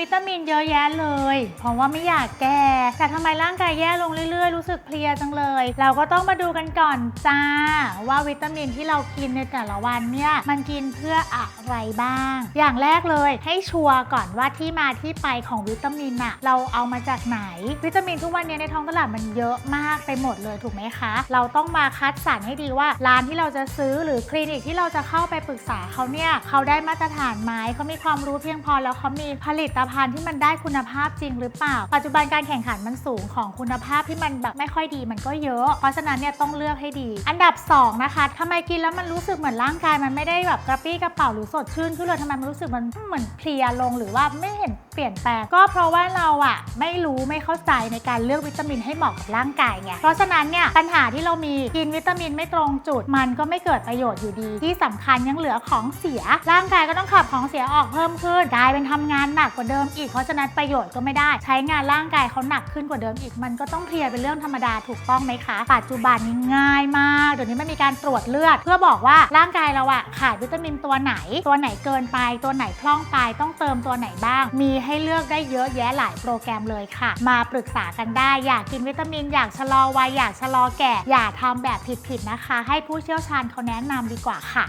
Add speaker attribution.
Speaker 1: วิตามินเยอะแยะเลย เพราะว่าไม่อยากแก่ แต่ทำไมร่างกายแย่ลงเรื่อยๆ รู้สึกเพลียจังเลย เราก็ต้องมาดูกันก่อนจ้า ว่าวิตามินที่เรากินในแต่ละวันเนี่ยมันกินเพื่ออะไรบ้าง อย่างแรกเลยให้ชัวร์ก่อนว่าที่มาที่ไปของวิตามินอะเราเอามาจากไหน วิตามินทุกวันนี้ในท้องตลาดมันเยอะมากไปหมดเลยถูกไหมคะ เราต้องมาคัดสรรให้ดีว่าร้านที่เราจะซื้อหรือคลินิกที่เราจะเข้าไปปรึกษาเขาเนี่ยเขาได้มาตรฐานไหมเขามีความรู้เพียงพอแล้วเขามีผลิตภัณฑ์ที่มันได้คุณภาพจริงหรือเปล่า ปัจจุบันการแข่งขันมันสูงของคุณภาพที่มันแบบไม่ค่อยดีมันก็เยอะ เพราะฉะนั้นเนี่ยต้องเลือกให้ดี อันดับสองนะคะทำไมกินแล้วมันรู้สึกเหมือนร่างกายมันไม่ได้แบบกระปี้กระเป๋าหรือสดชื่นขึ้นเลยทำไมมันรู้สึกมันเหมือนเพลียลงหรือว่าไม่เห็นเปลี่ยนแปลงก็เพราะว่าเราอะไม่รู้ไม่เข้าใจในการเลือกวิตามินให้เหมาะกับร่างกายไงเพราะฉะนั้นเนี่ยปัญหาที่เรามีกินวิตามินไม่ตรงจุด มันก็ไม่เกิดประโยชน์อยู่ดี ที่สำคัญยังเหลือของเสีย ร่างกายก็ต้องขับของเสียออกเพิ่มขึ้นกลายเป็นทำงานหนักกว่าเดิมอีกเพราะฉะนั้นประโยชน์ก็ไม่ได้ ใช้งานร่างกายเขาหนักขึ้นกว่าเดิมอีกมันก็ต้องเพลียเป็นเรื่องธรรมดาถูกต้องไหมคะ ปัจจุบันนี้ง่ายมากเดี๋ยวนี้มันมีการตรวจเลือด เพื่อบอกว่าร่างกายเราอะขาดวิตามินตัวไหน ตัวไหนเกินไป ตัวไหนพร่องไปต้องเติมตัวไหนบ้าง มีให้เลือกได้เยอะแยะหลายโปรแกรมเลยค่ะ มาปรึกษากันได้อยากกินวิตามิน อยากชะลอวัยอยากชะลอแก่ อย่าทำแบบผิดๆนะคะ ให้ผู้เชี่ยวชาญเขาแนะนำดีกว่าค่ะ